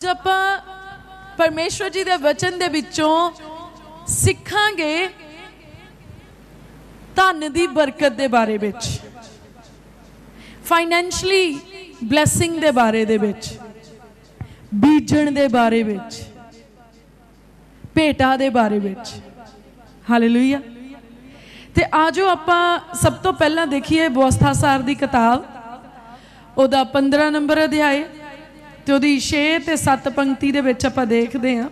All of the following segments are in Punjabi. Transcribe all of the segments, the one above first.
ਅੱਜ ਆਪਾਂ ਪਰਮੇਸ਼ਵਰ ਜੀ ਦੇ ਵਚਨ ਦੇ ਵਿੱਚੋਂ ਸਿੱਖਾਂਗੇ ਧਨ ਦੀ ਬਰਕਤ ਦੇ ਬਾਰੇ ਵਿੱਚ ਫਾਈਨੈਂਸ਼ਲੀ ਬਲੇਸਿੰਗ ਦੇ ਬਾਰੇ ਦੇ ਵਿੱਚ, ਬੀਜਣ ਦੇ ਬਾਰੇ ਵਿੱਚ, ਭੇਟਾ ਦੇ ਬਾਰੇ ਵਿੱਚ। ਹਾਲੇਲੂਇਆ ਤੇ ਆਜੋ ਆਪਾਂ ਸਭ ਤੋਂ ਪਹਿਲਾਂ ਦੇਖੀਏ ਬੋਸਥਾ ਸਾਰ ਦੀ ਕਿਤਾਬ, ਉਹਦਾ 15 ਨੰਬਰ ਅਧਿਆਏ। ਤੇ ਉਹਦੀ 6 ਤੇ 7 ਪੰਕਤੀ ਦੇ ਵਿੱਚ ਆਪਾਂ ਦੇਖਦੇ ਹਾਂ।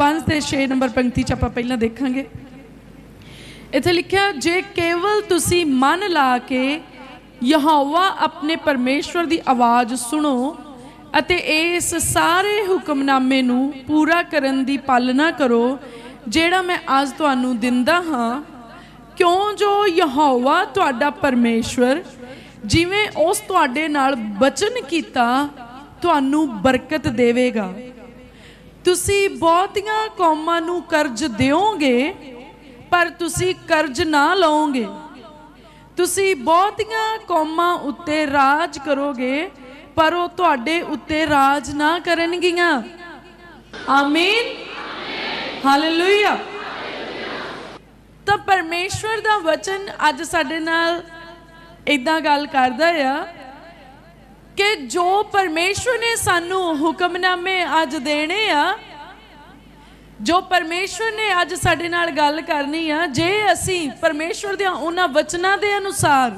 5 ਤੇ 6 ਨੰਬਰ ਪੰਕਤੀ ਚ ਆਪਾਂ ਪਹਿਲਾਂ ਦੇਖਾਂਗੇ। ਇੱਥੇ ਲਿਖਿਆ, ਜੇ ਕੇਵਲ ਤੁਸੀਂ ਮਨ ਲਾ ਕੇ ਯਹੋਵਾ ਆਪਣੇ ਪਰਮੇਸ਼ਵਰ ਦੀ ਆਵਾਜ਼ ਸੁਣੋ ਅਤੇ ਇਸ ਸਾਰੇ ਹੁਕਮਨਾਮੇ ਨੂੰ ਪੂਰਾ ਕਰਨ ਦੀ ਪਾਲਣਾ ਕਰੋ, ਜਿਹੜਾ ਮੈਂ ਅੱਜ ਤੁਹਾਨੂੰ ਦਿੰਦਾ ਹਾਂ, ਕਿਉਂ ਜੋ ਯਹੋਵਾ ਤੁਹਾਡਾ ਪਰਮੇਸ਼ਵਰ ਜਿਵੇਂ ਉਸ ਤੁਹਾਡੇ ਨਾਲ ਬਚਨ ਕੀਤਾ ਤੁਹਾਨੂੰ ਬਰਕਤ ਦੇਵੇਗਾ। ਤੁਸੀਂ ਬਹੁਤੀਆਂ ਕੌਮਾਂ ਨੂੰ ਕਰਜ਼ ਦਿਓਗੇ, ਪਰ ਤੁਸੀਂ ਕਰਜ਼ ਨਾ ਲਓਗੇ। ਤੁਸੀਂ ਬਹੁਤੀਆਂ ਕੌਮਾਂ ਉੱਤੇ ਰਾਜ ਕਰੋਗੇ, ਪਰ ਉਹ ਤੁਹਾਡੇ ਉੱਤੇ ਰਾਜ ਨਾ ਕਰਨਗੀਆਂ। ਆਮੀਨ। ਹਾਲੇਲੂਇਆ। ਤਾਂ ਪਰਮੇਸ਼ਵਰ ਦਾ ਵਚਨ ਅੱਜ ਸਾਡੇ ਨਾਲ ਇਦਾਂ ਗੱਲ ਕਰਦਾ ਆ ਕਿ ਜੋ ਪਰਮੇਸ਼ਵਰ ਨੇ ਸਾਨੂੰ ਹੁਕਮਨਾਮੇ ਅੱਜ ਦੇਣੇ ਆ, ਜੋ ਪਰਮੇਸ਼ਵਰ ਨੇ ਅੱਜ ਸਾਡੇ ਨਾਲ ਗੱਲ ਕਰਨੀ ਆ, ਜੇ ਅਸੀਂ ਪਰਮੇਸ਼ਵਰ ਦੇ ਉਹਨਾਂ ਵਚਨਾਂ ਦੇ ਅਨੁਸਾਰ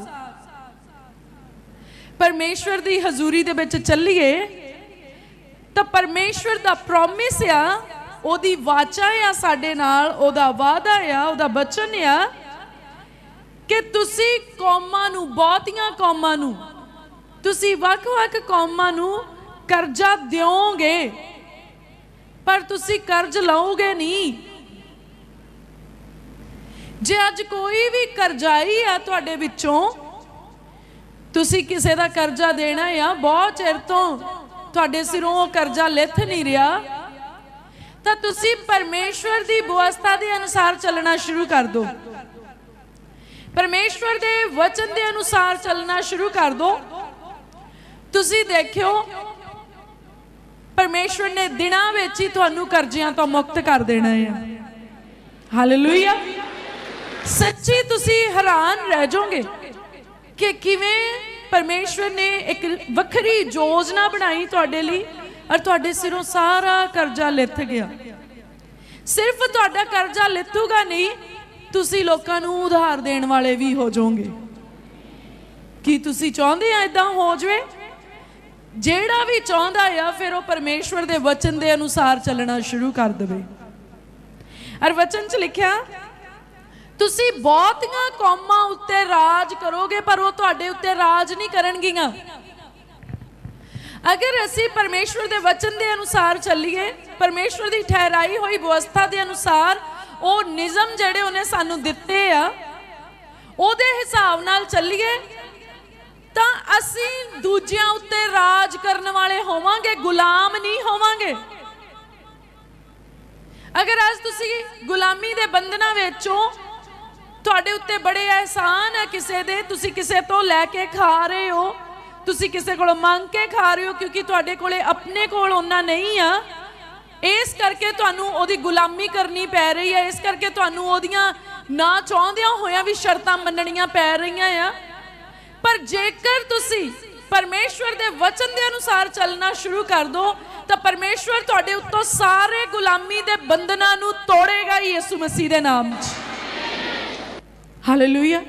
ਪਰਮੇਸ਼ਵਰ ਦੀ ਹਜ਼ੂਰੀ ਦੇ ਵਿੱਚ ਚੱਲੀਏ, ਤਾਂ ਪਰਮੇਸ਼ਵਰ ਦਾ ਪ੍ਰੋਮਿਸ ਆ, ਉਹਦੀ ਵਾਚਾ ਆ ਸਾਡੇ ਨਾਲ, ਉਹਦਾ ਵਾਅਦਾ ਆ, ਉਹਦਾ ਬਚਨ ਆ ਕਿ ਤੁਸੀਂ ਕੌਮਾਂ ਨੂੰ, ਬਹੁਤੀਆਂ ਕੌਮਾਂ ਨੂੰ ਤੁਸੀਂ ਵੱਖ-ਵੱਖ ਕੌਮਾਂ ਨੂੰ ਕਰਜ਼ਾ ਦਿਓਗੇ, ਪਰ ਤੁਸੀਂ ਕਰਜ਼ ਲਓਗੇ ਨਹੀਂ। ਜੇ ਅੱਜ ਕੋਈ ਵੀ ਕਰਜ਼ਾਈ ਆ ਤੁਹਾਡੇ ਵਿੱਚੋਂ, ਤੁਸੀਂ ਕਿਸੇ ਦਾ ਕਰਜ਼ਾ ਦੇਣਾ ਆ, ਬਹੁਤ ਚਿਰ ਤੋਂ ਤੁਹਾਡੇ ਸਿਰੋਂ ਉਹ ਕਰਜ਼ਾ ਲਿਥ ਨਹੀਂ ਰਿਹਾ, ਤਾਂ ਤੁਸੀਂ ਪਰਮੇਸ਼ਵਰ ਦੀ ਬਵਸਥਾ ਦੇ ਅਨੁਸਾਰ ਚੱਲਣਾ ਸ਼ੁਰੂ ਕਰ ਦਿਓ। ਪਰਮੇਸ਼ਵਰ ਦੇ ਵਚਨ ਦੇ ਅਨੁਸਾਰ ਚੱਲਣਾ ਸ਼ੁਰੂ ਕਰ ਦਿਓ। ਤੁਸੀਂ ਦੇਖਿਓ, ਪਰਮੇਸ਼ਵਰ ਨੇ ਦਿਨਾਂ ਵਿੱਚ ਹੀ ਤੁਹਾਨੂੰ ਕਰਜ਼ਿਆਂ ਤੋਂ ਮੁਕਤ ਕਰ ਦੇਣਾ ਹੈ। ਹਾਲੇਲੂਇਆ ਸੱਚੀ ਤੁਸੀਂ ਹੈਰਾਨ ਰਹਿ ਜਾਓਗੇ ਕਿ ਕਿਵੇਂ ਪਰਮੇਸ਼ਵਰ ਨੇ ਇੱਕ ਵੱਖਰੀ ਯੋਜਨਾ ਬਣਾਈ ਤੁਹਾਡੇ ਲਈ ਔਰ ਤੁਹਾਡੇ ਸਿਰੋਂ ਸਾਰਾ ਕਰਜ਼ਾ ਲਿੱਥ ਗਿਆ। ਸਿਰਫ ਤੁਹਾਡਾ ਕਰਜ਼ਾ ਲਿੱਥੂਗਾ ਨਹੀਂ, ਤੁਸੀਂ ਲੋਕਾਂ ਨੂੰ ਉਧਾਰ ਦੇਣ ਵਾਲੇ ਵੀ ਹੋ ਜਾਓਗੇ। ਕੀ ਤੁਸੀਂ ਚਾਹੁੰਦੇ ਆ ਇਦਾਂ ਹੋ ਜਵੇ? ਜਿਹੜਾ ਵੀ ਚਾਹੁੰਦਾ ਆ, ਫਿਰ ਉਹ ਪਰਮੇਸ਼ਵਰ ਦੇ ਵਚਨ ਦੇ ਅਨੁਸਾਰ ਚੱਲਣਾ ਸ਼ੁਰੂ ਕਰ ਦੇਵੇ। ਔਰ ਵਚਨ 'ਚ ਲਿਖਿਆ, ਤੁਸੀਂ ਬਹੁਤੀਆਂ ਕੌਮਾਂ ਉੱਤੇ ਰਾਜ ਕਰੋਗੇ, ਪਰ ਉਹ ਤੁਹਾਡੇ ਉੱਤੇ ਰਾਜ ਨਹੀਂ ਕਰਨਗੀਆਂ। ਅਗਰ ਅਸੀਂ ਪਰਮੇਸ਼ਵਰ ਦੇ ਵਚਨ ਦੇ ਅਨੁਸਾਰ ਚੱਲੀਏ, ਪਰਮੇਸ਼ਵਰ ਦੀ ਠਹਿਰਾਈ ਹੋਈ ਵਿਵਸਥਾ ਦੇ ਅਨੁਸਾਰ ਉਹ ਨਿਯਮ ਜਿਹੜੇ ਉਹਨੇ ਸਾਨੂੰ ਦਿੱਤੇ ਆ, ਉਹਦੇ ਹਿਸਾਬ ਨਾਲ ਚੱਲੀਏ ਤਾਂ ਅਸੀਂ ਦੂਜਿਆਂ ਉੱਤੇ ਰਾਜ ਕਰਨ ਵਾਲੇ ਹੋਵਾਂਗੇ, ਗੁਲਾਮ ਨਹੀਂ ਹੋਵਾਂਗੇ। ਅਗਰ ਅੱਜ ਤੁਸੀਂ ਗੁਲਾਮੀ ਦੇ ਬੰਧਨਾਂ ਵਿੱਚੋਂ ਤੁਹਾਡੇ ਉੱਤੇ ਬੜੇ ਅਹਿਸਾਨ ਹੈ ਕਿਸੇ ਦੇ, ਤੁਸੀਂ ਕਿਸੇ ਤੋਂ ਲੈ ਕੇ ਖਾ ਰਹੇ ਹੋ, ਤੁਸੀਂ ਕਿਸੇ ਕੋਲੋਂ ਮੰਗ ਕੇ ਖਾ ਰਹੇ ਹੋ, ਕਿਉਂਕਿ ਤੁਹਾਡੇ ਕੋਲੇ ਆਪਣੇ ਕੋਲ ਉਹਨਾਂ ਨਹੀਂ ਆ। ਇਸ ਕਰਕੇ ਤੁਹਾਨੂੰ ਉਹਦੀ ਗੁਲਾਮੀ ਕਰਨੀ ਪੈ ਰਹੀ ਹੈ, ਇਸ ਕਰਕੇ ਤੁਹਾਨੂੰ ਉਹਦੀਆਂ ਨਾ ਚਾਹੁੰਦਿਆਂ ਹੋਇਆਂ ਵੀ ਸ਼ਰਤਾਂ ਮੰਨਣੀਆਂ ਪੈ ਰਹੀਆਂ ਆ। ਪਰ ਜੇਕਰ ਤੁਸੀਂ ਪਰਮੇਸ਼ਵਰ ਦੇ ਵਚਨ ਦੇ ਅਨੁਸਾਰ ਚੱਲਣਾ ਸ਼ੁਰੂ ਕਰ ਦੋ, ਤਾਂ ਪਰਮੇਸ਼ਵਰ ਤੁਹਾਡੇ ਉੱਤੋਂ ਸਾਰੇ ਗੁਲਾਮੀ ਦੇ ਬੰਧਨਾਂ ਨੂੰ ਤੋੜੇਗਾ ਯਿਸੂ ਮਸੀਹ ਦੇ ਨਾਮ 'ਚ। ਹਾਲੇਲੂਇਆ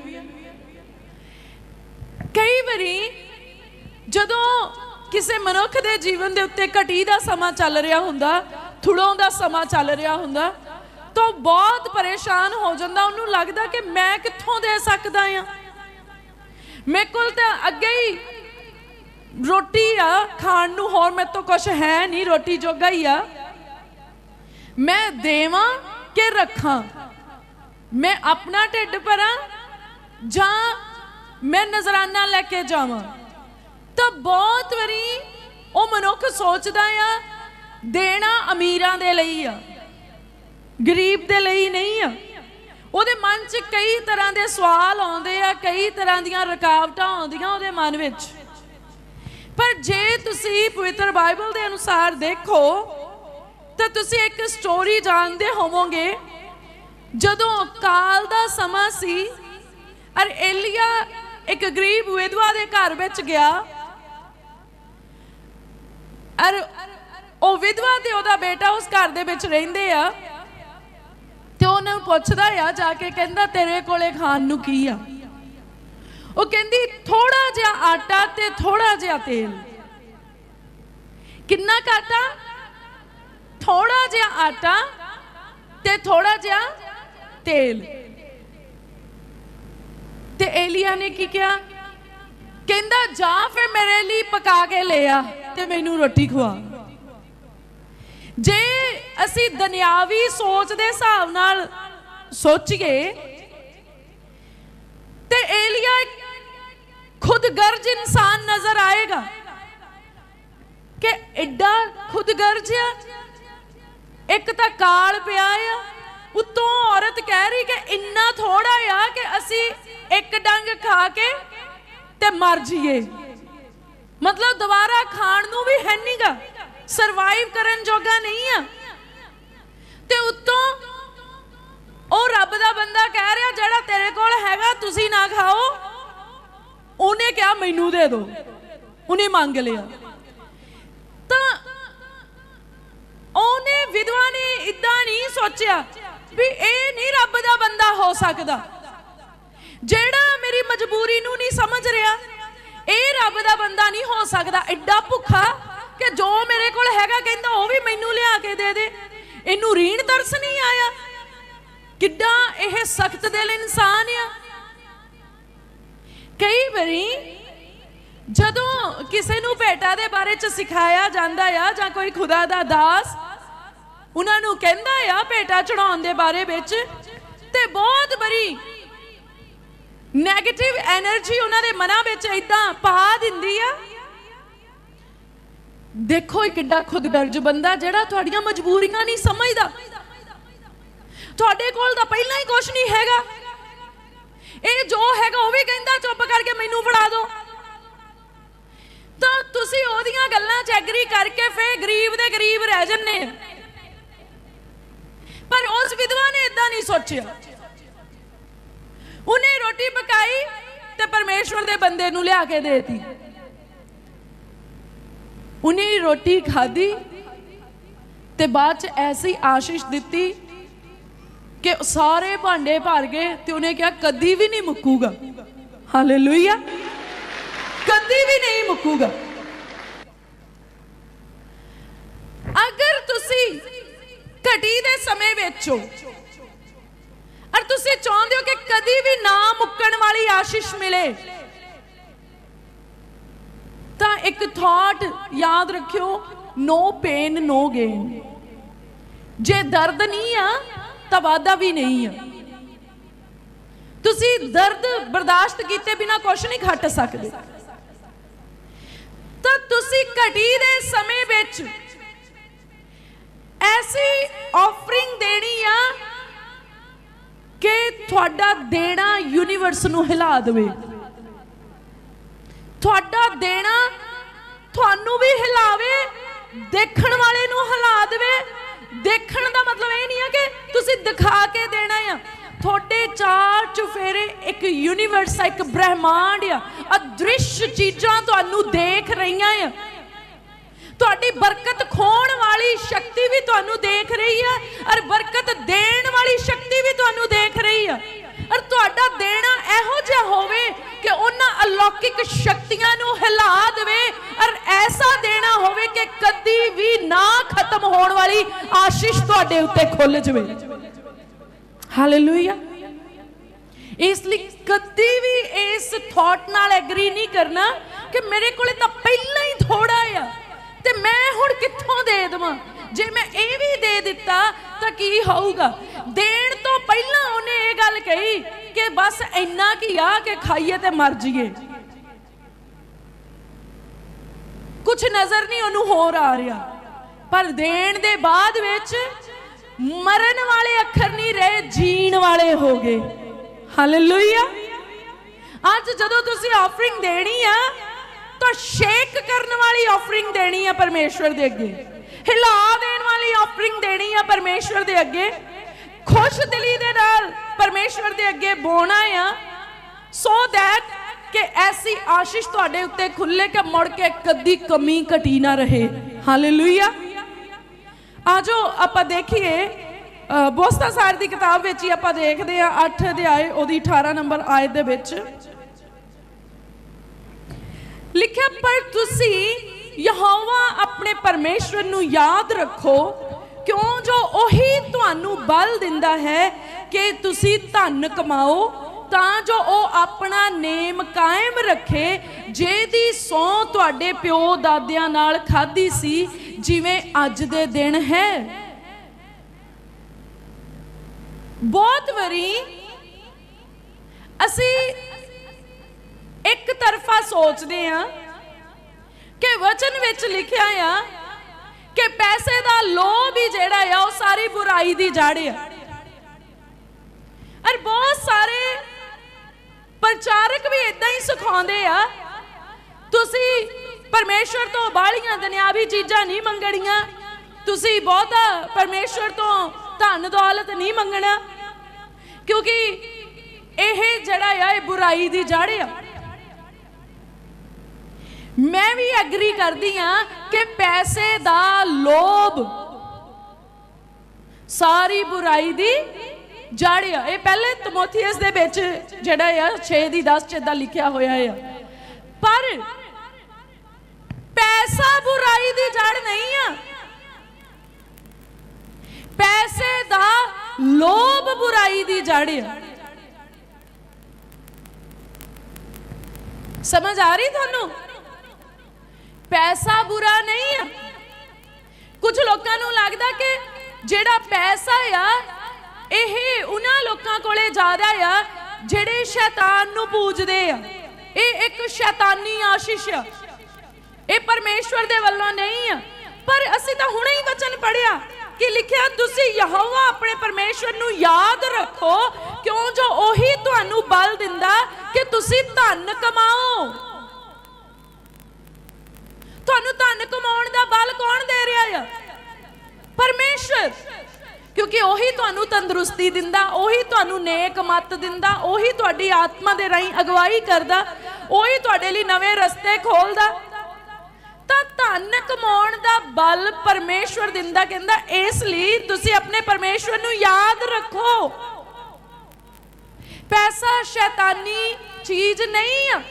ਕਈ ਵਾਰੀ ਜਦੋਂ ਕਿਸੇ ਮਨੁੱਖ ਦੇ ਜੀਵਨ ਦੇ ਉੱਤੇ ਘਟੀ ਦਾ ਸਮਾਂ ਚੱਲ ਰਿਹਾ ਹੁੰਦਾ, ਥੁੜੋਂ ਦਾ ਸਮਾਂ ਚੱਲ ਰਿਹਾ ਹੁੰਦਾ, ਤਾਂ ਬਹੁਤ ਪਰੇਸ਼ਾਨ ਹੋ ਜਾਂਦਾ। ਉਹਨੂੰ ਲੱਗਦਾ ਕਿ ਮੈਂ ਕਿੱਥੋਂ ਦੇ ਸਕਦਾ ਆ ਮੇਰੇ ਕੋਲ ਤਾਂ ਅੱਗੇ ਹੀ ਰੋਟੀ ਆ, ਖਾਣ ਨੂੰ ਹੋਰ ਮੇਰੇ ਤੋਂ ਕੁਝ ਹੈ ਨਹੀਂ, ਰੋਟੀ ਜੋਗਾ ਹੀ ਆ। ਮੈਂ ਦੇਵਾਂ ਕਿ ਰੱਖਾਂ? ਮੈਂ ਆਪਣਾ ਢਿੱਡ ਭਰਾਂ ਜਾਂ ਮੈਂ ਨਜ਼ਰਾਨਾ ਲੈ ਕੇ ਜਾਵਾਂ? ਤਾਂ ਬਹੁਤ ਵਾਰੀ ਉਹ ਮਨੁੱਖ ਸੋਚਦਾ ਆ, ਦੇਣਾ ਅਮੀਰਾਂ ਦੇ ਲਈ ਆ, ਗਰੀਬ ਦੇ ਲਈ ਨਹੀਂ ਆ। ਉਹਦੇ ਮਨ 'ਚ ਕਈ ਤਰ੍ਹਾਂ ਦੇ ਸਵਾਲ ਆਉਂਦੇ ਆ, ਕਈ ਤਰ੍ਹਾਂ ਦੀਆਂ ਰੁਕਾਵਟਾਂ ਆਉਂਦੀਆਂ ਉਹਦੇ ਮਨ ਵਿੱਚ। ਪਰ ਜੇ ਤੁਸੀਂ ਪਵਿੱਤਰ ਬਾਈਬਲ ਦੇ ਅਨੁਸਾਰ ਦੇਖੋ, ਤਾਂ ਤੁਸੀਂ ਇੱਕ ਸਟੋਰੀ ਜਾਣਦੇ ਹੋਵੋਗੇ, ਜਦੋਂ ਕਾਲ ਦਾ ਸਮਾਂ ਸੀ ਅਰ ਏਲੀਆ ਇੱਕ ਗਰੀਬ ਵਿਧਵਾ ਦੇ ਘਰ ਵਿੱਚ ਗਿਆ ਅਰ ਉਹ ਵਿਧਵਾ ਤੇ ਉਹਦਾ ਬੇਟਾ ਉਸ ਘਰ ਦੇ ਵਿੱਚ ਰਹਿੰਦੇ ਆ ਉਹਨਾਂ ਨੂੰ ਪੁੱਛਦਾ ਆ ਜਾ ਕੇ ਕਹਿੰਦਾ, ਤੇਰੇ ਕੋਲੇ ਖਾਣ ਨੂੰ ਕੀ ਆ? ਉਹ ਕਹਿੰਦੀ ਥੋੜਾ ਜਿਹਾ ਆਟਾ ਤੇ ਥੋੜਾ ਜਿਹਾ ਤੇਲ। ਕਿੰਨਾ ਕੁ ਥੋੜਾ ਜਿਹਾ ਆਟਾ ਤੇ ਥੋੜਾ ਜਿਹਾ ਤੇਲ। ਤੇ ਏਲੀਆ ਨੇ ਕੀ ਕਿਹਾ? ਕਹਿੰਦਾ, ਜਾ ਫਿਰ ਮੇਰੇ ਲਈ ਪਕਾ ਕੇ ਲੈ ਆ ਤੇ ਮੈਨੂੰ ਰੋਟੀ ਖਵਾ। ਜੇ ਅਸੀਂ ਦੁਨਿਆਵੀ ਸੋਚ ਦੇ ਹਿਸਾਬ ਨਾਲ ਸੋਚੀਏ ਤੇ ਏਲੀਆ ਖੁਦਗਰਜ ਇਨਸਾਨ ਨਜ਼ਰ ਆਏਗਾ ਕਿ ਐਡਾ ਖੁਦਗਰਜ ਆ। ਇੱਕ ਤਾਂ ਕਾਲ ਪਿਆ ਆ। ਉਤੋਂ ਔਰਤ ਕਹਿ ਰਹੀ ਕਿ ਇੰਨਾ ਥੋੜਾ ਆ ਕਿ ਅਸੀਂ ਇੱਕ ਡੰਗ ਖਾ ਕੇ ਤੇ ਮਰ ਜਾਈਏ। ਮਤਲਬ ਦੁਬਾਰਾ ਖਾਣ ਨੂੰ ਵੀ ਹੈ ਨਹੀਂਗਾ ਸਰਵਾਈਵ ਕਰਨ ਜੋਗਾ ਨਹੀਂ ਆ। ਤੇ ਉਤੋਂ ਉਹ ਰੱਬ ਦਾ ਬੰਦਾ ਕਹਿ ਰਿਹਾ, ਜਿਹੜਾ ਤੇਰੇ ਕੋਲ ਹੈਗਾ, ਤੁਸੀਂ ਨਾ ਖਾਓ। ਉਹਨੇ ਕਿਹਾ, ਮੈਨੂੰ ਦੇ ਦਿਓ ਉਹਨੇ ਮੰਗ ਲਿਆ। ਤਾਂ ਉਹਨੇ ਵਿਧਵਾ ਨੇ ਇਦਾਂ ਨਹੀਂ ਸੋਚਿਆ ਵੀ ਇਹ ਨਹੀਂ ਰੱਬ ਦਾ ਬੰਦਾ ਹੋ ਸਕਦਾ। ਜਿਹੜਾ ਮੇਰੀ ਮਜਬੂਰੀ ਨੂੰ ਨਹੀਂ ਸਮਝ ਰਿਹਾ, ਇਹ ਰੱਬ ਦਾ ਬੰਦਾ ਨਹੀਂ ਹੋ ਸਕਦਾ। ਐਡਾ ਭੁੱਖਾ ਕਿ ਜੋ ਮੇਰੇ ਕੋਲ ਹੈਗਾ ਕਹਿੰਦਾ, ਉਹ ਵੀ ਮੈਨੂੰ ਲਿਆ ਕੇ ਦੇ ਦੇ। ਇਹਨੂੰ ਰੀਣ ਦਰਸ ਨਹੀਂ ਆਇਆ? ਕਿੱਡਾ ਇਹ ਸਖਤ ਦਿਲ ਇਨਸਾਨ ਆ? ਕਈ ਵਾਰੀ ਜਦੋਂ ਕਿਸੇ ਨੂੰ ਭੇਟਾ ਦੇ ਬਾਰੇ ਚ ਸਿਖਾਇਆ ਜਾਂਦਾ ਆ ਜਾਂ ਕੋਈ ਖੁਦਾ ਦਾ ਦਾਸ, ਉਹਨਾਂ ਨੂੰ ਕਹਿੰਦਾ ਆ ਭੇਟਾ ਚੜਾਉਣ ਦੇ ਬਾਰੇ ਵਿੱਚ ਤੇ ਬਹੁਤ ਬਰੀ 네ਗੇਟਿਵ એનર્ਜੀ ਉਹਨਾਂ ਦੇ ਮਨਾਂ ਵਿੱਚ ਇਦਾਂ ਪਾ ਦਿੰਦੀ ਆ। ਦੇਖੋ ਇਹ ਕਿੱਡਾ ਖੁਦਗਰਜ ਬੰਦਾ ਜਿਹੜਾ ਤੁਹਾਡੀਆਂ ਮਜਬੂਰੀਆਂ ਨਹੀਂ ਸਮਝਦਾ। ਤੁਹਾਡੇ ਕੋਲ ਤਾਂ ਪਹਿਲਾਂ ਹੀ ਕੁਝ ਨਹੀਂ ਹੈਗਾ। ਇਹ ਜੋ ਹੈਗਾ ਉਹ ਵੀ ਕਹਿੰਦਾ, ਚੁੱਪ ਕਰਕੇ ਮੈਨੂੰ ਫੜਾ ਦਿਓ। ਤਾਂ ਤੁਸੀਂ ਉਹਦੀਆਂ ਗੱਲਾਂ 'ਚ ਐਗਰੀ ਕਰਕੇ ਫੇਰ ਗਰੀਬ ਦੇ ਗਰੀਬ ਰਹਿ ਜੰਨੇ ਪਰ ਉਸ ਵਿਧਵਾ ਨੇ ਇਦਾਂ ਨਹੀਂ ਸੋਚਿਆ। ਉਹਨੇ ਰੋਟੀ ਪਕਾਈ ਤੇ ਪਰਮੇਸ਼ਵਰ ਦੇ ਬੰਦੇ ਨੂੰ ਲਿਆ ਕੇ ਦੇਤੀ। ਉਹਨੇ ਰੋਟੀ ਖਾਧੀ ਤੇ ਬਾਅਦ ਚ ਐਸੀ ਆਸ਼ੀਸ਼ ਦਿੱਤੀ ਕਿ ਸਾਰੇ ਭਾਂਡੇ ਭਰ ਗਏ ਤੇ ਉਹਨੇ ਕਿਹਾ, ਕਦੀ ਵੀ ਨਹੀਂ ਮੁੱਕੂਗਾ। ਹਾਲੇਲੂਇਆ ਕਦੀ ਵੀ ਨਹੀਂ ਮੁੱਕੂਗਾ। ਅਗਰ ਤੁਸੀਂ ਘਟੀ ਦੇ ਸਮੇਂ ਵਿੱਚ ਹੋ ਔਰ ਤੁਸੀਂ ਚਾਹੁੰਦੇ ਹੋ ਕਿ ਕਦੀ ਵੀ ਨਾ ਮੁੱਕਣ ਵਾਲੀ ਆਸ਼ੀਸ਼ ਮਿਲੇ ਇੱਕ ਥਾਟ ਯਾਦ ਰੱਖਿਓ ਨੋ ਪੇਨ ਨੋ ਗੇਨ ਜੇ ਦਰਦ ਨਹੀਂ ਆ, ਤਾਂ ਵਾਦਾ ਵੀ ਨਹੀਂ ਆ। ਤੁਸੀਂ ਦਰਦ ਬਰਦਾਸ਼ਤ ਕੀਤੇ ਬਿਨਾ ਕੁਝ ਨਹੀਂ ਖੱਟ ਸਕਦੇ। ਤਾਂ ਤੁਸੀਂ ਘਟੀ ਦੇ ਸਮੇਂ ਵਿੱਚ ਐਸੀ ਆਫਰਿੰਗ ਦੇਣੀ ਆ ਕਿ ਤੁਹਾਡਾ ਦੇਣਾ ਯੂਨੀਵਰਸ ਨੂੰ ਹਿਲਾ ਦੇਵੇ। ਤੁਹਾਡਾ ਦੇਣਾ ਤੁਹਾਨੂੰ ਵੀ ਹਿਲਾਵੇ, ਦੇਖਣ ਵਾਲੇ ਨੂੰ ਹਿਲਾ ਦੇਵੇ। ਦੇਖਣ ਦਾ ਮਤਲਬ ਇਹ ਨਹੀਂ ਹੈ ਕਿ ਤੁਸੀਂ ਦਿਖਾ ਕੇ ਦੇਣਾ ਆ। ਤੁਹਾਡੇ ਚਾਰ ਚੁਫੇਰੇ ਇੱਕ ਯੂਨੀਵਰਸ ਆ, ਇੱਕ ਬ੍ਰਹਿਮੰਡ ਆ। ਅਦ੍ਰਿਸ਼ ਚੀਜ਼ਾਂ ਤੁਹਾਨੂੰ ਦੇਖ ਰਹੀਆਂ ਆ। ਤੁਹਾਡੀ ਬਰਕਤ ਖੋਣ ਵਾਲੀ ਸ਼ਕਤੀ ਵੀ ਤੁਹਾਨੂੰ ਦੇਖ ਰਹੀ ਆ, ਔਰ ਬਰਕਤ ਦੇਣ ਵਾਲੀ ਸ਼ਕਤੀ ਵੀ ਤੁਹਾਨੂੰ ਦੇਖ ਰਹੀ ਆ। ਔਰ ਤੁਹਾਡਾ ਦੇਣਾ ਇਹੋ ਜਿਹਾ ਹੋਵੇ ਕਿ ਉਹਨਾਂ ਅਲੌਕਿਕ ਸ਼ਕਤੀਆਂ ਨੂੰ ਹਿਲਾ ਦੇਵੇ ਔਰ ਐਸਾ ਦੇਣਾ ਹੋਵੇ ਕਿ ਕਦੀ ਵੀ ਨਾ ਖਤਮ ਹੋਣ ਵਾਲੀ ਆਸ਼ੀਸ਼ ਤੁਹਾਡੇ ਉੱਤੇ ਖੁੱਲ ਜਾਵੇ। ਹਾਲੇਲੂਇਆ ਇਸ ਲਈ ਕਦੀ ਵੀ ਇਸ ਥਾਟ ਨਾਲ ਐਗਰੀ ਨਹੀਂ ਕਰਨਾ ਕਿ ਮੇਰੇ ਕੋਲੇ ਤਾਂ ਪਹਿਲਾਂ ਹੀ ਥੋੜਾ ਆ ਤੇ ਮੈਂ ਹੁਣ ਕਿੱਥੋਂ ਦੇ ਦੇਵਾਂ? ਜੇ ਮੈਂ ਇਹ ਵੀ ਦੇ ਦਿੱਤਾ ਤਾਂ ਕੀ ਹੋਊਗਾ? ਦੇਣ ਤੋਂ ਪਹਿਲਾਂ ਉਹਨੇ ਇਹ ਗੱਲ ਕਹੀ ਕਿ ਬਸ ਇੰਨਾ ਕੀ ਆ ਕਿ ਖਾਈਏ ਤੇ ਮਰ ਜਾਈਏ। ਕੁਝ ਨਜ਼ਰ ਨਹੀਂ ਉਹਨੂੰ ਹੋਰ ਆ ਰਿਹਾ। ਪਰ ਦੇਣ ਦੇ ਬਾਅਦ ਵਿੱਚ ਮਰਨ ਵਾਲੇ ਅੱਖਰ ਨਹੀਂ ਰਹੇ, ਜੀਣ ਵਾਲੇ ਹੋ ਗਏ। ਹਾਲੇਲੂਇਆ ਅੱਜ ਜਦੋਂ ਤੁਸੀਂ ਆਫਰਿੰਗ ਦੇਣੀ ਆ, ਤਾਂ ਸ਼ੇਕ ਕਰਨ ਵਾਲੀ ਆਫਰਿੰਗ ਦੇਣੀ ਆ ਪਰਮੇਸ਼ਵਰ ਦੇ ਅੱਗੇ। ਹਿਲਾ ਦੇਣ ਵਾਲੀ ਆਫਰਿੰਗ ਦੇਣੀ ਆ ਪਰਮੇਸ਼ਵਰ ਦੇ ਅੱਗੇ। ਖੁਸ਼ ਦਿਲੀ ਦੇ ਨਾਲ ਪਰਮੇਸ਼ਵਰ ਦੇ ਅੱਗੇ ਬੋਣਾ ਆ। ਸੋ ਦੈਟ ਕਿ ਐਸੀ ਆਸ਼ੀਸ਼ ਤੁਹਾਡੇ ਉੱਤੇ ਖੁੱਲੇ ਕਿ ਮੁੜ ਕੇ ਕਦੀ ਕਮੀ ਘਟੀ ਨਾ ਰਹੇ। ਹਾਲੇਲੂਇਆ ਆਜੋ, ਆਪਾਂ ਦੇਖੀਏ ਬੋਸਤਾ ਸਾਰ ਦੀ ਕਿਤਾਬ ਵਿੱਚ ਹੀ ਆਪਾਂ ਦੇਖਦੇ ਆ 8 ਅਧਿਆਏ, ਉਹਦੀ 18 ਨੰਬਰ ਆਇਤ ਦੇ ਵਿੱਚ। ਲਿਖਿਆ, ਪਰ ਤੁਸੀਂ ਯਹੋਵਾ ਆਪਣੇ ਪਰਮੇਸ਼ਵਰ ਨੂੰ ਯਾਦ ਰੱਖੋ, ਕਿਉਂ ਜੋ ਉਹੀ ਤੁਹਾਨੂੰ ਬਲ ਦਿੰਦਾ ਹੈ ਕਿ ਤੁਸੀਂ ਧਨ ਕਮਾਓ, ਤਾਂ ਜੋ ਉਹ ਆਪਣਾ ਨੇਮ ਕਾਇਮ ਰੱਖੇ, ਜਿਹਦੀ ਸੌ ਤੁਹਾਡੇ ਪਿਓ ਦਾਦਿਆਂ ਨਾਲ ਖਾਧੀ ਸੀ, ਜਿਵੇਂ ਅੱਜ ਦੇ ਦਿਨ ਹੈ। ਬਹੁਤ ਵਾਰੀ ਅਸੀਂ ਇੱਕ ਤਰਫਾ ਸੋਚਦੇ ਆ ਕਿ ਵਚਨ ਵਿੱਚ ਲਿਖਿਆ ਆ ਕਿ ਪੈਸੇ ਦਾ ਲੋਭ ਹੀ ਜਿਹੜਾ ਆ, ਉਹ ਸਾਰੀ ਬੁਰਾਈ ਦੀ ਜੜ ਆ। ਔਰ ਬਹੁਤ ਸਾਰੇ ਪ੍ਰਚਾਰਕ ਵੀ ਇਦਾਂ ਹੀ ਸਿਖਾਉਂਦੇ ਆ, ਤੁਸੀਂ ਪਰਮੇਸ਼ਵਰ ਤੋਂ ਬਾਹਲੀਆਂ ਦੁਨਿਆਵੀ ਚੀਜ਼ਾਂ ਨਹੀਂ ਮੰਗਣੀਆਂ, ਤੁਸੀਂ ਬਹੁਤਾ ਪਰਮੇਸ਼ਵਰ ਤੋਂ ਧਨ ਦੌਲਤ ਨਹੀਂ ਮੰਗਣਾ, ਕਿਉਂਕਿ ਇਹ ਜਿਹੜਾ ਆ, ਇਹ ਬੁਰਾਈ ਦੀ ਜੜ ਆ। ਮੈਂ ਵੀ ਐਗਰੀ ਕਰਦੀ ਆ ਕਿ ਪੈਸੇ ਦਾ ਲੋਭ ਸਾਰੀ ਬੁਰਾਈ ਦੀ ਜੜ ਆ। ਇਹ ਪਹਿਲੇ ਤਮੋਥੀਅਸ ਦੇ ਵਿੱਚ ਜਿਹੜਾ ਆ 6 ਦੀ 10 ਚ ਇਦਾਂ ਲਿਖਿਆ ਹੋਇਆ ਆ। ਪਰ ਪੈਸਾ ਬੁਰਾਈ ਦੀ ਜੜ ਨਹੀਂ ਆ। ਪੈਸੇ ਦਾ ਲੋਭ ਬੁਰਾਈ ਦੀ ਜੜ ਆ। ਸਮਝ ਆ ਰਹੀ ਤੁਹਾਨੂੰ? ਪੈਸਾ ਬੁਰਾ ਨਹੀਂ ਆ। ਕੁਝ ਲੋਕਾਂ ਨੂੰ ਲੱਗਦਾ ਕਿ ਜਿਹੜਾ ਪੈਸਾ ਆ, ਇਹ ਉਹਨਾਂ ਲੋਕਾਂ ਕੋਲੇ ਜ਼ਿਆਦਾ ਆ, ਜਿਹੜੇ ਸ਼ੈਤਾਨ ਨੂੰ ਪੂਜਦੇ ਆ। ਇਹ ਇੱਕ ਸ਼ੈਤਾਨੀ ਆਸ਼ੀਸ਼ ਆ। ਇਹ ਪਰਮੇਸ਼ਵਰ ਦੇ ਵੱਲੋਂ ਨਹੀਂ ਆ। ਪਰ ਅਸੀਂ ਤਾਂ ਹੁਣੇ ਹੀ ਵਚਨ ਪੜਿਆ ਕਿ ਲਿਖਿਆ, ਤੁਸੀਂ ਯਹੋਵਾ ਆਪਣੇ ਪਰਮੇਸ਼ਵਰ ਨੂੰ ਯਾਦ ਰੱਖੋ, ਕਿਉਂ ਜੋ ਉਹੀ ਤੁਹਾਨੂੰ ਬਲ ਦਿੰਦਾ ਕਿ ਤੁਸੀਂ ਧਨ ਕਮਾਓ ਤੁਹਾਨੂੰ ਧਨ ਕਮਾਉਣ ਦਾ ਬਲ ਕੌਣ ਦੇ ਰਿਹਾ ਆ ਪਰਮੇਸ਼ਰ ਕਿਉਂਕਿ ਉਹੀ ਤੁਹਾਨੂੰ ਤੰਦਰੁਸਤੀ ਦਿੰਦਾ, ਉਹੀ ਤੁਹਾਨੂੰ ਨੇਕ ਮੱਤ ਦਿੰਦਾ, ਉਹੀ ਤੁਹਾਡੀ ਆਤਮਾ ਦੇ ਰਾਹੀਂ ਅਗਵਾਈ ਕਰਦਾ, ਉਹੀ ਤੁਹਾਡੇ ਲਈ ਨਵੇਂ ਰਸਤੇ ਖੋਲਦਾ। ਤਾਂ ਧਨ ਕਮਾਉਣ ਦਾ ਬਲ ਪਰਮੇਸ਼ਵਰ ਦਿੰਦਾ, ਕਹਿੰਦਾ, ਇਸ ਲਈ ਤੁਸੀਂ ਆਪਣੇ ਪਰਮੇਸ਼ਵਰ ਨੂੰ ਯਾਦ ਰੱਖੋ। ਪੈਸਾ ਸ਼ੈਤਾਨੀ ਚੀਜ਼ ਨਹੀਂ ਆ।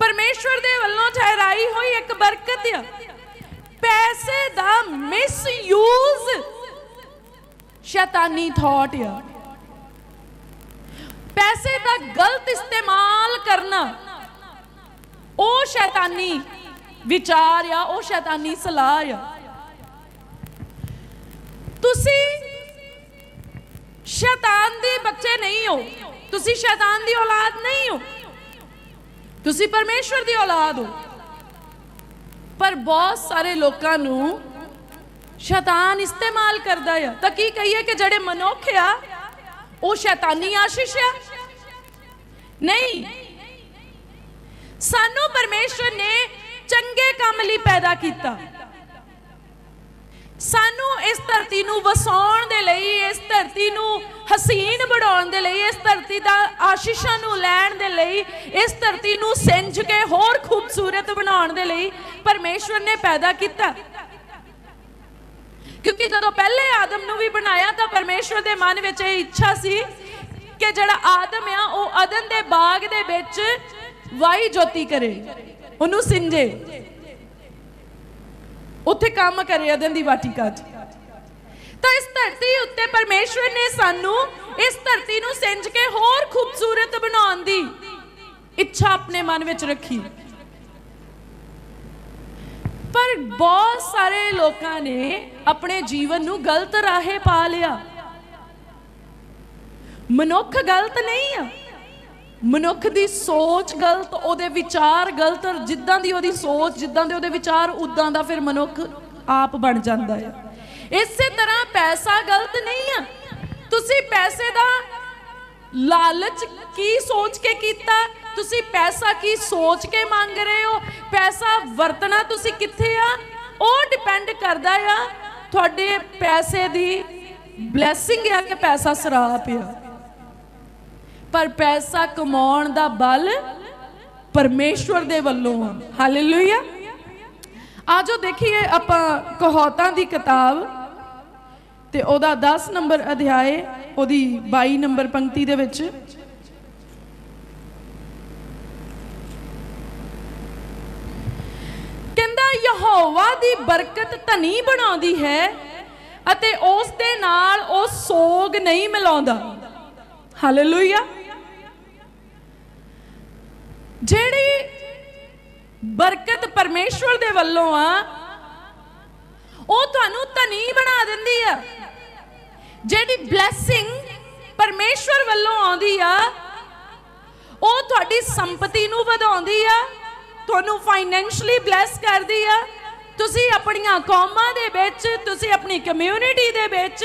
ਪਰਮੇਸ਼ਵਰ ਦੇ ਵੱਲੋਂ ਠਹਿਰਾਈ ਹੋਈ ਇੱਕ ਬਰਕਤ ਆ। ਪੈਸੇ ਦਾ ਮਿਸਯੂਜ਼। ਸ਼ੈਤਾਨੀ ਥਾਟ ਆ। ਪੈਸੇ ਦਾ ਗਲਤ ਇਸਤੇਮਾਲ ਕਰਨਾ। ਉਹ ਸ਼ੈਤਾਨੀ ਵਿਚਾਰ ਆ, ਉਹ ਸ਼ੈਤਾਨੀ ਸਲਾਹ ਆ। ਤੁਸੀਂ ਸ਼ੈਤਾਨ ਦੇ ਬੱਚੇ ਨਹੀਂ ਹੋ। ਤੁਸੀਂ ਸ਼ੈਤਾਨ ਦੀ ਔਲਾਦ ਨਹੀਂ ਹੋ। ਤੁਸੀਂ ਪਰਮੇਸ਼ਵਰ ਦੀ ਔਲਾਦ ਹੋ। ਪਰ ਬਹੁਤ ਸਾਰੇ ਲੋਕਾਂ ਨੂੰ ਸ਼ੈਤਾਨ ਇਸਤੇਮਾਲ ਕਰਦਾ ਆ। ਤਾਂ ਕੀ ਕਹੀਏ ਕਿ ਜਿਹੜੇ ਮਨੁੱਖ ਆ, ਉਹ ਸ਼ੈਤਾਨੀ ਆਸ਼ੀਸ਼ ਆ? ਨਹੀਂ। ਸਾਨੂੰ ਪਰਮੇਸ਼ਵਰ ਨੇ ਚੰਗੇ ਕੰਮ ਲਈ ਪੈਦਾ ਕੀਤਾ। ਸਾਨੂੰ ਇਸ ਧਰਤੀ ਨੂੰ ਵਸਾਉਣ ਦੇ ਲਈ, ਇਸ ਧਰਤੀ ਨੂੰ ਹਸੀਨ ਬਣਾਉਣ ਦੇ ਲਈ, ਇਸ ਧਰਤੀ ਦਾ ਆਸ਼ੀਸ਼ਾਂ ਨੂੰ ਲੈਣ ਦੇ ਲਈ, ਇਸ ਧਰਤੀ ਨੂੰ ਸਿੰਜ ਕੇ ਹੋਰ ਖੂਬਸੂਰਤ ਬਣਾਉਣ ਦੇ ਲਈ ਪਰਮੇਸ਼ਵਰ ਨੇ ਪੈਦਾ ਕੀਤਾ। ਕਿਉਂਕਿ ਜਦੋਂ ਪਹਿਲੇ ਆਦਮ ਨੂੰ ਵੀ ਬਣਾਇਆ ਤਾਂ ਪਰਮੇਸ਼ਵਰ ਦੇ ਮਨ ਵਿੱਚ ਇਹ ਇੱਛਾ ਸੀ ਕਿ ਜਿਹੜਾ ਆਦਮ ਆ, ਉਹ ਅਦਨ ਦੇ ਬਾਗ ਦੇ ਵਿੱਚ ਵਾਈ ਜੋਤੀ ਕਰੇ, ਉਹਨੂੰ ਸਿੰਜੇ। ਉੱਥੇ ਕੰਮ ਕਰੇ, ਅਦਨ ਦੀ ਵਾਟਿਕਾ 'ਚ ਤਾਂ ਇਸ ਧਰਤੀ ਉੱਤੇ ਪਰਮੇਸ਼ਵਰ ਨੇ ਸਾਨੂੰ ਇਸ ਧਰਤੀ ਨੂੰ ਸਿੰਜ ਕੇ ਹੋਰ ਖੂਬਸੂਰਤ ਬਣਾਉਣ ਦੀ ਇੱਛਾ ਆਪਣੇ ਮਨ ਵਿੱਚ ਰੱਖੀ। ਪਰ ਬਹੁਤ ਸਾਰੇ ਲੋਕਾਂ ਨੇ ਆਪਣੇ ਜੀਵਨ ਨੂੰ ਗਲਤ ਰਾਹੇ ਪਾ ਲਿਆ। ਮਨੁੱਖ ਗਲਤ ਨਹੀਂ ਆ। ਮਨੁੱਖ ਦੀ ਸੋਚ ਗਲਤ, ਉਹਦੇ ਵਿਚਾਰ ਗਲਤ, ਜਿੱਦਾਂ ਦੀ ਉਹਦੀ ਸੋਚ, ਜਿੱਦਾਂ ਦੇ ਉਹਦੇ ਵਿਚਾਰ, ਉਦਾਂ ਦਾ ਫਿਰ ਮਨੁੱਖ ਆਪ ਬਣ ਜਾਂਦਾ ਹੈ ਇਸੇ ਤਰ੍ਹਾਂ ਪੈਸਾ ਗਲਤ ਨਹੀਂ ਆ। ਤੁਸੀਂ ਪੈਸੇ ਦਾ ਲਾਲਚ ਕੀ ਸੋਚ ਕੇ ਕੀਤਾ? ਤੁਸੀਂ ਪੈਸਾ ਕੀ ਸੋਚ ਕੇ ਮੰਗ ਰਹੇ ਹੋ? ਪੈਸਾ ਵਰਤਣਾ ਤੁਸੀਂ ਕਿੱਥੇ ਆ? ਉਹ ਡਿਪੈਂਡ ਕਰਦਾ ਆ। ਤੁਹਾਡੇ ਪੈਸੇ ਦੀ ਬਲੇਸਿੰਗ ਆ ਕਿ ਪੈਸਾ ਸਰਾਪ ਆ। ਪਰ ਪੈਸਾ ਕਮਾਉਣ ਦਾ ਬਲ ਪਰਮੇਸ਼ਵਰ ਦੇ ਵੱਲੋਂ ਆ। ਹਾਲੇਲੂਇਆ ਆਜੋ ਦੇਖੀਏ ਆਪਾਂ ਕਹੌਤਾਂ ਦੀ ਕਿਤਾਬ। ਤੇ ਉਹਦਾ 10 ਨੰਬਰ ਅਧਿਆਏ, ਉਹਦੀ 22 ਨੰਬਰ ਪੰਕਤੀ ਦੇ ਵਿੱਚ। ਕਹਿੰਦਾ, ਯਹੋਵਾ ਦੀ ਬਰਕਤ ਧਨੀ ਬਣਾਉਂਦੀ ਹੈ ਅਤੇ ਉਸ ਦੇ ਨਾਲ ਉਹ ਸੋਗ ਨਹੀਂ ਮਿਲਾਉਂਦਾ। ਹਾਲੇਲੂਇਆ ਜਿਹੜੀ ਬਰਕਤ ਪਰਮੇਸ਼ਵਰ ਦੇ ਵੱਲੋਂ ਆ ਉਹ ਤੁਹਾਨੂੰ ਧਨੀ ਬਣਾ ਦਿੰਦੀ ਆ। ਜਿਹੜੀ ਬਲੇਸਿੰਗ ਪਰਮੇਸ਼ਵਰ ਵੱਲੋਂ ਆਉਂਦੀ ਆ, ਉਹ ਤੁਹਾਡੀ ਸੰਪਤੀ ਨੂੰ ਵਧਾਉਂਦੀ ਆ, ਤੁਹਾਨੂੰ ਫਾਈਨੈਂਸ਼ਲੀ ਬਲੈਸ ਕਰਦੀ ਆ। ਤੁਸੀਂ ਆਪਣੀਆਂ ਕੌਮਾਂ ਦੇ ਵਿੱਚ, ਤੁਸੀਂ ਆਪਣੀ ਕਮਿਊਨਿਟੀ ਦੇ ਵਿੱਚ,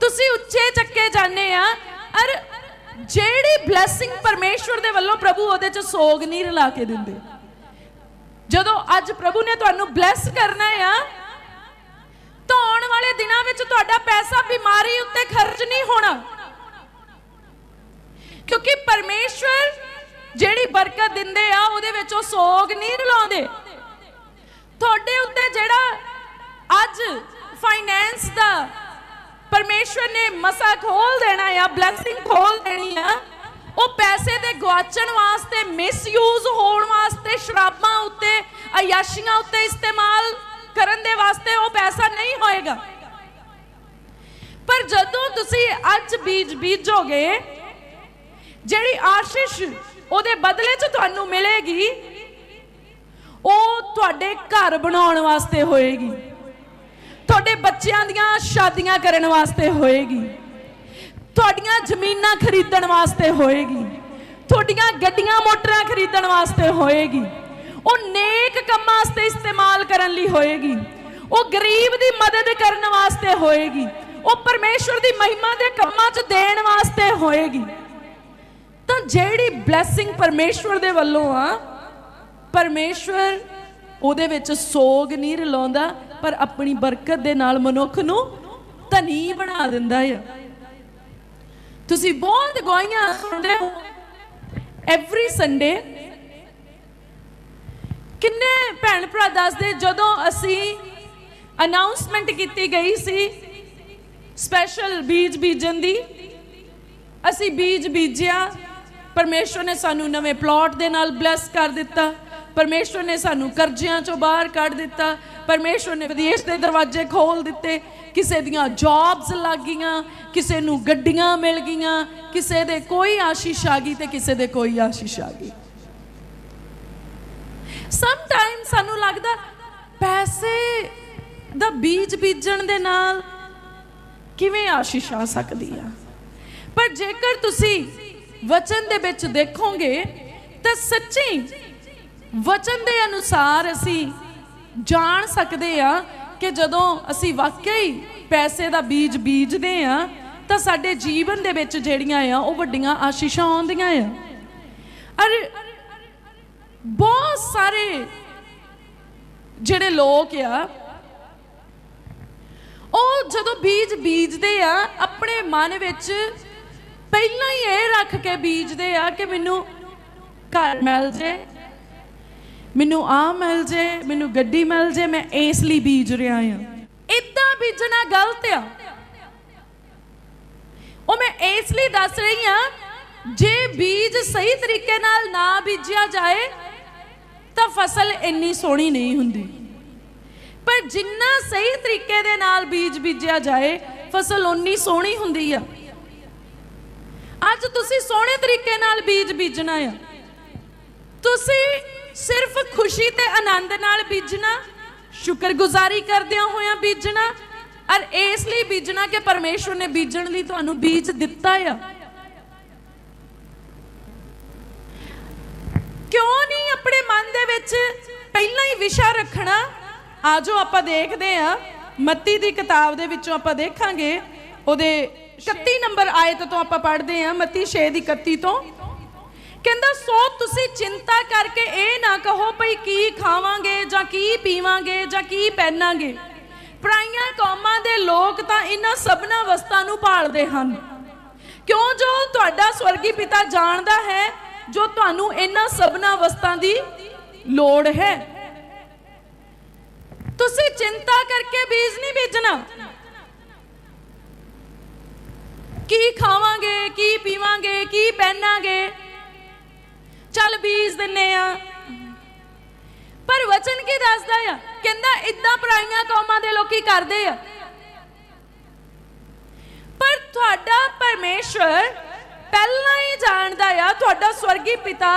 ਤੁਸੀਂ ਉੱਚੇ ਚੱਕੇ ਜਾਂਦੇ ਆ। ਅਰ ਜਿਹੜੀ ਬਲੇਸਿੰਗ ਪਰਮੇਸ਼ਵਰ ਦੇ ਵੱਲੋਂ ਪ੍ਰਭੂ ਉਹਦੇ ਚ ਸੋਗ ਨਹੀਂ ਰਲਾ ਕੇ ਦਿੰਦੇ। ਜਦੋਂ ਅੱਜ ਪ੍ਰਭੂ ਨੇ ਤੁਹਾਨੂੰ ਬਲੈਸ ਕਰਨਾ ਆ ਵਾਲੇ ਦਿਨਾਂ ਵਿੱਚ ਤੁਹਾਡਾ ਪੈਸਾ ਬਿਮਾਰੀ ਉੱਤੇ ਖਰਚ ਨਹੀਂ ਹੋਣਾ। ਕਿਉਂਕਿ ਪਰਮੇਸ਼ਵਰ ਜਿਹੜੀ ਬਰਕਤ ਦਿੰਦੇ ਆ, ਉਹਦੇ ਵਿੱਚ ਉਹ ਸੋਗ ਨਹੀਂ ਰਲਾਉਂਦੇ। ਤੁਹਾਡੇ ਉੱਤੇ ਜਿਹੜਾ ਅੱਜ ਫਾਈਨੈਂਸ ਦਾ ਪਰਮੇਸ਼ਵਰ ਨੇ ਮਸਾ ਖੋਲ ਦੇਣਾ ਆ ਬਲੇਸਿੰਗ ਖੋਲ ਦੇਣੀ ਆ, ਉਹ ਪੈਸੇ ਦੇ ਗਵਾਚਣ ਵਾਸਤੇ ਮਿਸਯੂਜ਼ ਹੋਣ ਵਾਸਤੇ, ਸ਼ਰਾਬਾਂ ਉੱਤੇ, ਅਯਾਸ਼ੀਆਂ ਉੱਤੇ ਇਸਤੇਮਾਲ ਕਰਨ ਦੇ ਵਾਸਤੇ ਉਹ ਪੈਸਾ ਨਹੀਂ ਹੋਏਗਾ। ਪਰ ਜਦੋਂ ਤੁਸੀਂ ਅੱਜ ਬੀਜ ਬੀਜੋਗੇ, ਜਿਹੜੀ ਆਸ਼ੀਸ਼ ਉਹਦੇ ਬਦਲੇ 'ਚ ਤੁਹਾਨੂੰ ਮਿਲੇਗੀ, ਉਹ ਤੁਹਾਡੇ ਘਰ ਬਣਾਉਣ ਵਾਸਤੇ ਹੋਏਗੀ। ਤੁਹਾਡੇ ਬੱਚਿਆਂ ਦੀਆਂ ਸ਼ਾਦੀਆਂ ਕਰਨ ਵਾਸਤੇ ਹੋਏਗੀ। ਤੁਹਾਡੀਆਂ ਜ਼ਮੀਨਾਂ ਖਰੀਦਣ ਵਾਸਤੇ ਹੋਏਗੀ। ਤੁਹਾਡੀਆਂ ਗੱਡੀਆਂ, ਮੋਟਰਾਂ ਖਰੀਦਣ ਵਾਸਤੇ ਹੋਏਗੀ। ਉਹ ਨੇਕ ਕੰਮਾਂ ਵਾਸਤੇ ਇਸਤੇਮਾਲ ਕਰਨ ਲਈ ਹੋਏਗੀ। ਉਹ ਗਰੀਬ ਦੀ ਮਦਦ ਕਰਨ ਵਾਸਤੇ ਹੋਏਗੀ। ਉਹ ਪਰਮੇਸ਼ਵਰ ਦੀ ਮਹਿਮਾ ਦੇ ਕੰਮਾਂ 'ਚ ਦੇਣ ਵਾਸਤੇ ਹੋਏਗੀ। ਤਾਂ ਜਿਹੜੀ ਬਲੇਸਿੰਗ ਪਰਮੇਸ਼ਵਰ ਦੇ ਵੱਲੋਂ ਆ ਪਰਮੇਸ਼ਵਰ ਉਹਦੇ ਵਿੱਚ ਸੋਗ ਨਹੀਂ ਰਲਾਉਂਦਾ, ਪਰ ਆਪਣੀ ਬਰਕਤ ਦੇ ਨਾਲ ਮਨੁੱਖ ਨੂੰ ਧਨੀ ਬਣਾ ਦਿੰਦਾ ਆ। ਤੁਸੀਂ ਬਹੁਤ ਗਵਾਹੀਆਂ ਸੁਣਦੇ ਹੋ ਐਵਰੀ ਸੰਡੇ ਕਿੰਨੇ ਭੈਣ ਭਰਾ ਦੱਸਦੇ ਜਦੋਂ ਅਸੀਂ ਅਨਾਉਂਸਮੈਂਟ ਕੀਤੀ ਗਈ ਸੀ ਸਪੈਸ਼ਲ ਬੀਜ ਬੀਜਣ ਦੀ। ਅਸੀਂ ਬੀਜ ਬੀਜਿਆ। ਪਰਮੇਸ਼ਵਰ ਨੇ ਸਾਨੂੰ ਨਵੇਂ ਪਲਾਟ ਦੇ ਨਾਲ ਬਲੈਸ ਕਰ ਦਿੱਤਾ। ਪਰਮੇਸ਼ਵਰ ਨੇ ਸਾਨੂੰ ਕਰਜ਼ਿਆਂ ਚੋਂ ਬਾਹਰ ਕੱਢ ਦਿੱਤਾ। ਪਰਮੇਸ਼ਵਰ ਨੇ ਵਿਦੇਸ਼ ਦੇ ਦਰਵਾਜ਼ੇ ਖੋਲ ਦਿੱਤੇ। ਕਿਸੇ ਦੀਆਂ ਜੌਬਸ ਲੱਗ ਗਈਆਂ, ਕਿਸੇ ਨੂੰ ਗੱਡੀਆਂ ਮਿਲ ਗਈਆਂ, ਕਿਸੇ ਦੇ ਕੋਈ ਆਸ਼ੀਸ਼ ਆ ਗਈ ਤੇ ਕਿਸੇ ਦੇ ਕੋਈ ਆਸ਼ੀਸ਼ ਆ ਗਈ। ਸਮ ਟਾਈਮ ਸਾਨੂੰ ਲੱਗਦਾ ਪੈਸੇ ਦਾ ਬੀਜ ਬੀਜਣ ਦੇ ਨਾਲ ਕਿਵੇਂ ਆਸ਼ੀਸ਼ ਆ ਸਕਦੀ ਆ? ਪਰ ਜੇਕਰ ਤੁਸੀਂ ਵਚਨ ਦੇ ਵਿੱਚ ਦੇਖੋਗੇ, ਤਾਂ ਸੱਚੀ ਵਚਨ ਦੇ ਅਨੁਸਾਰ ਅਸੀਂ ਜਾਣ ਸਕਦੇ ਆ ਕਿ ਜਦੋਂ ਅਸੀਂ ਵਾਕਈ ਪੈਸੇ ਦਾ ਬੀਜ ਬੀਜਦੇ ਆ, ਤਾਂ ਸਾਡੇ ਜੀਵਨ ਦੇ ਵਿੱਚ ਜਿਹੜੀਆਂ ਆ, ਉਹ ਵੱਡੀਆਂ ਆਸ਼ੀਸ਼ਾਂ ਆਉਂਦੀਆਂ ਆ। ਅਰ ਬਹੁਤ ਸਾਰੇ ਜਿਹੜੇ ਲੋਕ ਆ ਉਹ ਜਦੋਂ ਬੀਜ ਬੀਜਦੇ ਆ, ਆਪਣੇ ਮਨ ਵਿੱਚ ਪਹਿਲਾਂ ਹੀ ਇਹ ਰੱਖ ਕੇ ਬੀਜਦੇ ਆ ਕਿ ਮੈਨੂੰ ਘਰ ਮਿਲ ਜੇ, ਮੈਨੂੰ ਆ ਮਿਲ ਜੇ, ਮੈਨੂੰ ਗੱਡੀ ਮਿਲ ਜੇ, ਮੈਂ ਇਸ ਲਈ ਬੀਜ ਰਿਹਾ ਆ ਇਦਾਂ ਬੀਜਣਾ ਗਲਤ ਆ। ਉਹ ਮੈਂ ਇਸ ਲਈ ਦੱਸ ਰਹੀ ਆ ਜੇ ਬੀਜ ਸਹੀ ਤਰੀਕੇ ਨਾਲ ਨਾ ਬੀਜਿਆ ਜਾਏ, ਤਾਂ ਫਸਲ ਇੰਨੀ ਸੋਹਣੀ ਨਹੀਂ ਹੁੰਦੀ। ਪਰ ਜਿੰਨਾ ਸਹੀ ਤਰੀਕੇ ਦੇ ਨਾਲ ਬੀਜ ਬੀਜਿਆ ਜਾਏ, ਫਸਲ ਓਨੀ ਸੋਹਣੀ ਹੁੰਦੀ ਆ। ਅੱਜ ਤੁਸੀਂ ਸੋਹਣੇ ਤਰੀਕੇ ਨਾਲ ਬੀਜ ਬੀਜਣਾ ਆ। ਤੁਸੀਂ ਸਿਰਫ ਖੁਸ਼ੀ ਤੇ ਆਨੰਦ ਨਾਲ ਬੀਜਣਾ, ਸ਼ੁਕਰਗੁਜ਼ਾਰੀ ਕਰਦਿਆਂ ਹੋਇਆਂ ਬੀਜਣਾ, ਔਰ ਇਸ ਲਈ ਬੀਜਣਾ ਕਿ ਪਰਮੇਸ਼ਵਰ ਨੇ ਬੀਜਣ ਲਈ ਤੁਹਾਨੂੰ ਬੀਜ ਦਿੱਤਾ ਆ। ਕਿਉਂ ਨਹੀਂ ਆਪਣੇ ਮਨ ਦੇ ਵਿੱਚ ਪਹਿਲਾਂ ਹੀ ਵਿਸ਼ਾ ਰੱਖਣਾ ਆਜੋ ਆਪਾਂ ਦੇਖਦੇ ਆ ਮੱਤੀ ਦੀ ਕਿਤਾਬ ਦੇ ਵਿੱਚੋਂ ਆਪਾਂ ਦੇਖਾਂਗੇ। ਉਹਦੇ 31 ਨੰਬਰ ਆਇਤ ਤੋਂ ਆਪਾਂ ਪੜ੍ਹਦੇ ਹਾਂ, ਮੱਤੀ 6 ਦੀ 31 ਤੋਂ। ਕਹਿੰਦਾ, ਸੋ ਤੁਸੀਂ ਚਿੰਤਾ ਕਰਕੇ ਇਹ ਨਾ ਕਹੋ ਭਈ ਕੀ ਖਾਵਾਂਗੇ ਜਾਂ ਕੀ ਪੀਵਾਂਗੇ ਜਾਂ ਕੀ ਪਹਿਨਾਂਗੇ। ਪਰਾਈਆਂ ਕੌਮਾਂ ਦੇ ਲੋਕ ਤਾਂ ਇਹਨਾਂ ਸਭਨਾ ਵਸਤਾਂ ਨੂੰ ਭਾਲਦੇ ਹਨ। ਕਿਉਂ ਜੋ ਤੁਹਾਡਾ ਸਵਰਗੀ ਪਿਤਾ ਜਾਣਦਾ ਹੈ, ਜੋ ਤੁਹਾਨੂੰ ਇਹਨਾਂ ਸਭਨਾ ਵਸਤਾਂ ਦੀ ਲੋੜ ਹੈ? ਤੁਸੀਂ ਚਿੰਤਾ ਕਰਕੇ ਬੀਜ ਨਹੀਂ ਬੀਜਣਾ। ਕੀ ਖਾਵਾਂਗੇ, ਕੀ ਪੀਵਾਂਗੇ, ਕੀ ਪਹਿਨਾਂਗੇ। ਚੱਲ ਬੀਜ ਦਿੰਨੇ ਆ। ਪਰ ਵਚਨ ਕੀ ਦੱਸਦਾ ਆ? ਕਹਿੰਦਾ ਇਦਾਂ ਪਰਾਈਆਂ ਕੌਮਾਂ ਦੇ ਲੋਕੀ ਕਰਦੇ ਆ। ਪਰ ਤੁਹਾਡਾ ਪਰਮੇਸ਼ਵਰ ਪਹਿਲਾਂ ਹੀ ਜਾਣਦਾ ਆ, ਤੁਹਾਡਾ ਸਵਰਗੀ ਪਿਤਾ